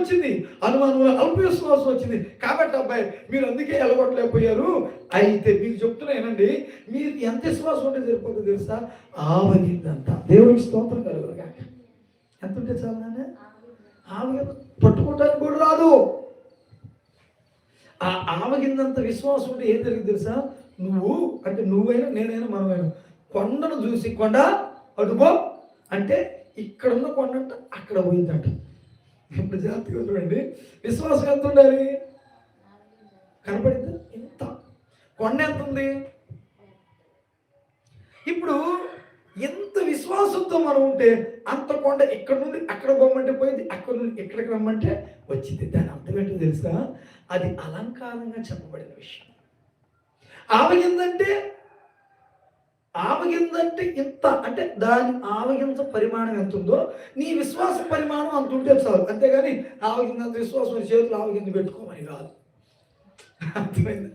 వచ్చింది. అనుమానం అల్ప విశ్వాసం వచ్చింది. కాబట్టి అబ్బాయి మీరు అందుకే ఎలగొట్టలేకపోయారు. అయితే మీకు చెప్తున్నానండి మీరు ఎంత విశ్వాసం ఉంటే సరిపోతుంది తెలుసా? ఆవగిందంత దేవుడికి స్తోత్రం కలుగురుగా ఎంత ఉంటే చాలా ఆవగి పట్టుకోవడానికి కూడా రాదు. ఆ ఆవగిందంత విశ్వాసం ఉంటే ఏం జరిగింది తెలుసా? నువ్వు అంటే నువ్వైనా నేనైనా మనమైనా కొండను చూసి కొండ అడుగో అంటే ఇక్కడ ఉన్న కొండ అక్కడ పోయిందంట. ఇప్పుడు జాగ్రత్తగా చూడండి విశ్వాసం ఎంత ఉండాలి? కనపడింది? ఇంత. కొండ ఎంత ఉంది? ఇప్పుడు ఎంత విశ్వాసంతో మనం ఉంటే అంత కొండ ఇక్కడ నుండి అక్కడ పోమంటే పోయింది అక్కడ నుండి ఇక్కడికి రమ్మంటే వచ్చింది. దాని అర్థం ఏంటో తెలుసా? అది అలంకారంగా చెప్పబడిన విషయం. ఆమె ఏంటంటే ఆవగిందంటే ఇంత అంటే దాని ఆవగింజ పరిమాణం ఎంత ఉందో నీ విశ్వాస పరిమాణం అంత ఉంటే చాలు. అంతేగాని ఆవగిందంత విశ్వాసం చేతులు ఆవగింది పెట్టుకోమని కాదు. అర్థమైంది?